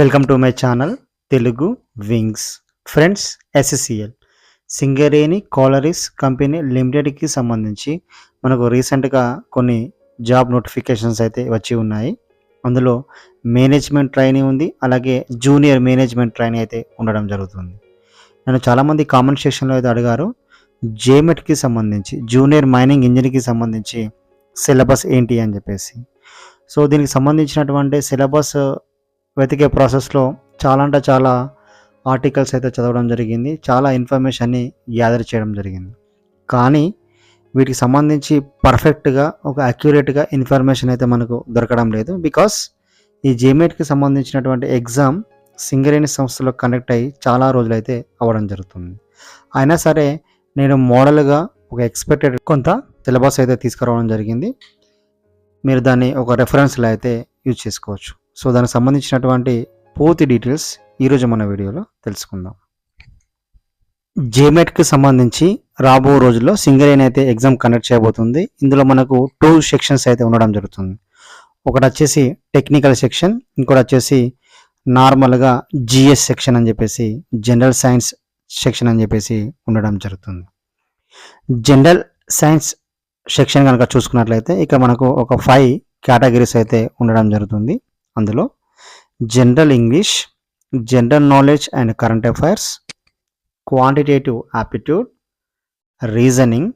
Welcome to my channel Telugu wings friends SSCL Singareni collieries company లిమిటెడ్కి సంబంధించి మనకు రీసెంట్గా కొన్ని జాబ్ నోటిఫికేషన్స్ అయితే వచ్చి ఉన్నాయి. అందులో మేనేజ్మెంట్ ట్రైనింగ్ ఉంది అలాగే జూనియర్ మేనేజ్మెంట్ ట్రైనింగ్ అయితే ఉండడం జరుగుతుంది. నేను చాలామంది కామెంట్ సెక్షన్లో అయితే అడిగారు జేమెట్కి సంబంధించి జూనియర్ మైనింగ్ ఇంజనీర్కి సంబంధించి సిలబస్ ఏంటి అని చెప్పేసి. సో దీనికి సంబంధించినటువంటి సిలబస్ వెతికే ప్రాసెస్లో చాలా అంటే చాలా ఆర్టికల్స్ అయితే చదవడం జరిగింది. చాలా ఇన్ఫర్మేషన్ని గ్యాదర్ చేయడం జరిగింది. కానీ వీటికి సంబంధించి పర్ఫెక్ట్గా ఒక అక్యురేట్గా ఇన్ఫర్మేషన్ అయితే మనకు దొరకడం లేదు. బికాస్ ఈ జేమేట్కి సంబంధించినటువంటి ఎగ్జామ్ సింగరేణి సంస్థలో కండక్ట్ అయ్యి చాలా రోజులైతే అవ్వడం జరుగుతుంది. అయినా సరే నేను మోడల్గా ఒక ఎక్స్పెక్టెడ్ కొంత సిలబస్ అయితే తీసుకురావడం జరిగింది. మీరు దాన్ని ఒక రెఫరెన్స్లో అయితే యూజ్ చేసుకోవచ్చు. సో దానికి సంబంధించినటువంటి పూర్తి డీటెయిల్స్ ఈరోజు మన వీడియోలో తెలుసుకుందాం. జేమెట్కి సంబంధించి రాబో రోజుల్లో సింగరేణి అయితే ఎగ్జామ్ కండక్ట్ చేయబోతుంది. ఇందులో మనకు టూ సెక్షన్స్ అయితే ఉండడం జరుగుతుంది. ఒకటి వచ్చేసి టెక్నికల్ సెక్షన్ ఇంకోటి వచ్చేసి నార్మల్గా జిఎస్ సెక్షన్ అని చెప్పేసి జనరల్ సైన్స్ సెక్షన్ అని చెప్పేసి ఉండడం జరుగుతుంది. జనరల్ సైన్స్ సెక్షన్ కనుక చూసుకున్నట్లయితే ఇక మనకు ఒక ఫైవ్ కేటగిరీస్ అయితే ఉండడం జరుగుతుంది. అందులో general English general knowledge and current affairs quantitative aptitude reasoning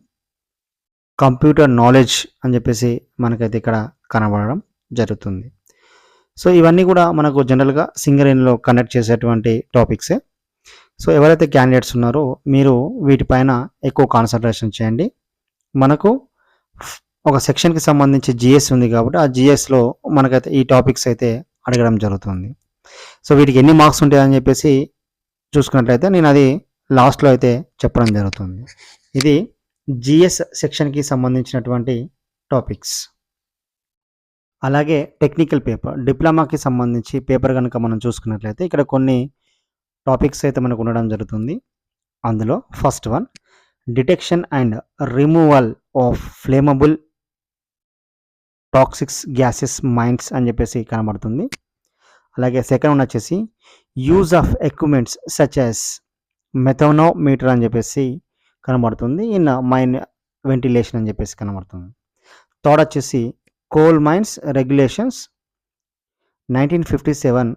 computer knowledge అని చెప్పేసి మనకైతే ఇక్కడ కనబడడం జరుగుతుంది. సో ఇవన్నీ కూడా మనకు జనరల్గా సింగరేణిలో కండక్ట్ చేసేటువంటి టాపిక్సే సో ఎవరైతే క్యాండిడేట్స్ ఉన్నారో మీరు వీటిపైన ఎక్కువ కాన్సన్ట్రేషన్ చేయండి. మనకు ఒక సెక్షన్కి సంబంధించి జిఎస్ ఉంది కాబట్టి ఆ జిఎస్లో మనకైతే ఈ టాపిక్స్ అయితే అడగడం జరుగుతుంది. సో వీటికి ఎన్ని మార్క్స్ ఉంటాయని చెప్పేసి చూసుకున్నట్లయితే నేను అది లాస్ట్లో అయితే చెప్పడం జరుగుతుంది. ఇది జిఎస్ సెక్షన్కి సంబంధించినటువంటి టాపిక్స్ అలాగే టెక్నికల్ పేపర్ డిప్లొమాకి సంబంధించి పేపర్ కనుక మనం చూసుకున్నట్లయితే ఇక్కడ కొన్ని టాపిక్స్ అయితే మనకు ఉండడం జరుగుతుంది. అందులో first one detection and removal of flammable toxics gases minds అని చెప్పేసి కనబడుతుంది. అలాగే సెకండ్ వన్ వచ్చేసి use of equipments such as methanometer అని చెప్పేసి కనబడుతుంది. ఇన్ మైన్ వెంటిలేషన్ అని చెప్పేసి కనబడుతుంది. థర్డ్ వచ్చేసి coal mines regulations nineteen fifty seven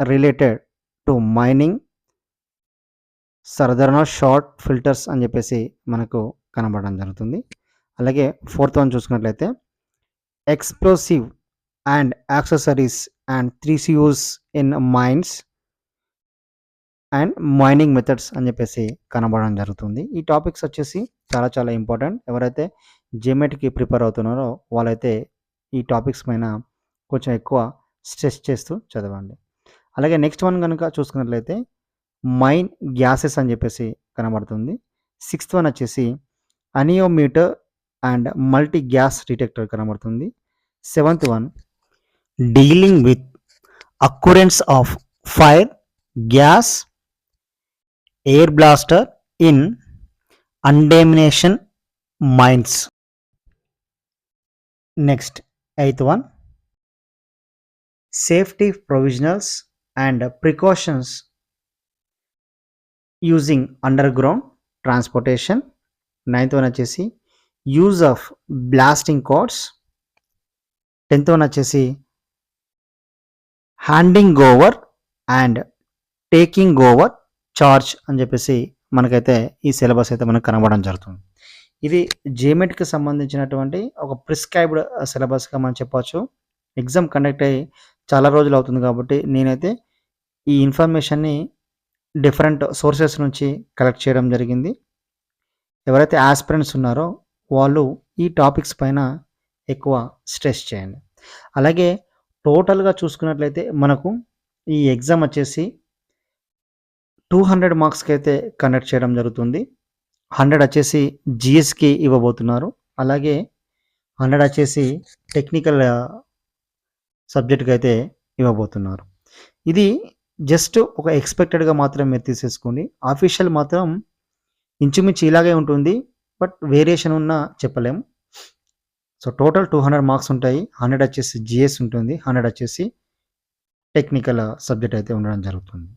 related to mining సరదరణ short filters అని చెప్పేసి మనకు కనబడడం జరుగుతుంది. అలాగే ఫోర్త్ వన్ చూసుకున్నట్లయితే explosive and accessories and three uses in mines and mining methods అని చెప్పేసి కనబడడం జరుగుతుంది. ఈ టాపిక్స్ వచ్చేసి చాలా చాలా ఇంపార్టెంట్ ఎవరైతే జెమెట్కి ప్రిపేర్ అవుతున్నారో వాళ్ళైతే ఈ టాపిక్స్ పైన కొంచెం ఎక్కువ స్ట్రెస్ చేస్తూ చదవండి. అలాగే నెక్స్ట్ వన్ కనుక చూసుకున్నట్లయితే మైన్ గ్యాసెస్ అని చెప్పేసి కనబడుతుంది. సిక్స్త్ వన్ వచ్చేసి anemometer and multi gas detector కనబడుతుంది. Seventh one dealing with occurrence of fire gas air blaster in inundation mines. Next eighth one safety provisionals and precautions using underground transportation. Ninth one వచ్చేసి use of blasting codes tenth one వచ్చేసి handing over and taking over charge అని చెప్పేసి మనకైతే ఈ syllabus అయితే మనకు కనబడడం జరుగుతుంది. ఇది జేమెట్కి సంబంధించినటువంటి ఒక ప్రిస్క్రైబ్డ్ సిలబస్గా మనం చెప్పవచ్చు. ఎగ్జామ్ కండక్ట్ అయ్యి చాలా రోజులు అవుతుంది కాబట్టి నేనైతే ఈ ఇన్ఫర్మేషన్ని డిఫరెంట్ సోర్సెస్ నుంచి కలెక్ట్ చేయడం జరిగింది. ఎవరైతే ఆస్పిరెంట్స్ ఉన్నారో వాళ్ళు ఈ టాపిక్స్ పైన ఎక్కువ స్ట్రెస్ చేయండి. అలాగే టోటల్గా చూసుకున్నట్లయితే మనకు ఈ ఎగ్జామ్ వచ్చేసి టూ హండ్రెడ్ మార్క్స్కి అయితే కండక్ట్ చేయడం జరుగుతుంది. హండ్రెడ్ వచ్చేసి జిఎస్కి ఇవ్వబోతున్నారు. అలాగే హండ్రెడ్ వచ్చేసి టెక్నికల్ సబ్జెక్ట్కి అయితే ఇవ్వబోతున్నారు. ఇది జస్ట్ ఒక ఎక్స్పెక్టెడ్గా మాత్రం మీరు తీసేసుకోండి. ఆఫీషియల్ మాత్రం ఇంచుమించు ఇలాగే ఉంటుంది. బట్ వేరియేషన్ ఉన్నా చెప్పలేము. So total two hundred marks ఉంటాయి. హండ్రెడ్ వచ్చేసి జిఎస్ ఉంటుంది. హండ్రెడ్ వచ్చేసి టెక్నికల్ సబ్జెక్ట్ అయితే ఉండడం జరుగుతుంది.